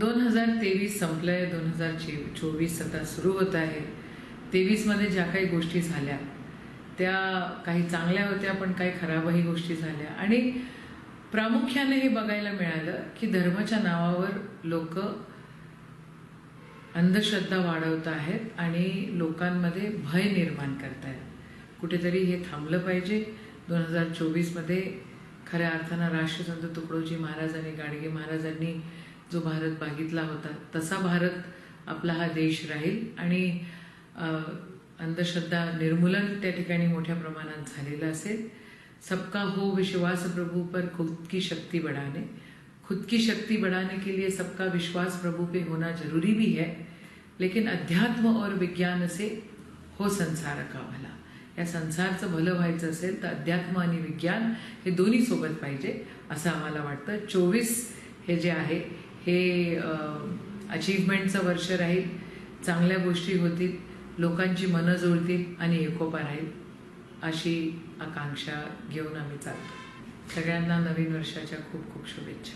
दोन हजार तेवीस संपलंय दोन हजार चोवीस आता सुरू होत आहे. तेवीसमध्ये ज्या काही गोष्टी झाल्या त्या काही चांगल्या होत्या पण काही खराबही गोष्टी झाल्या. आणि प्रामुख्याने हे बघायला मिळालं की धर्माच्या नावावर लोक अंधश्रद्धा वाढवत आहेत आणि लोकांमध्ये भय निर्माण करतायत. कुठेतरी हे थांबलं पाहिजे. दोन हजार चोवीसमध्ये खऱ्या अर्थानं राष्ट्रसंत तुकडोजी महाराज आणि गाडगे महाराजांनी जो भारत मागितला होता तसा भारत आपला हा देश राहील. आणि अंधश्रद्धा निर्मूलन त्या ठिकाणी मोठ्या प्रमाणात झालेलं असेल. सबका हो विश्वास प्रभु पर खुद की शक्ति बढ़ाने. खुद की शक्ति बढ़ाने के लिए सबका विश्वास प्रभु पे होना जरूरी भी है लेकिन अध्यात्म और विज्ञान से हो संसार का भला. या संसारचं भलं व्हायचं असेल तर अध्यात्म आणि विज्ञान हे दोन्ही सोबत पाहिजे असं आम्हाला वाटतं. चोवीस हे जे आहे हे अचीवमेंटचं वर्ष राहील. चांगल्या गोष्टी होतील. लोकांची मनं जुळतील आणि एकोपा राहील. अशी आकांक्षा घेऊन आम्ही चालतो सगळ्यांना नवीन वर्षाच्या खूप खूप शुभेच्छा.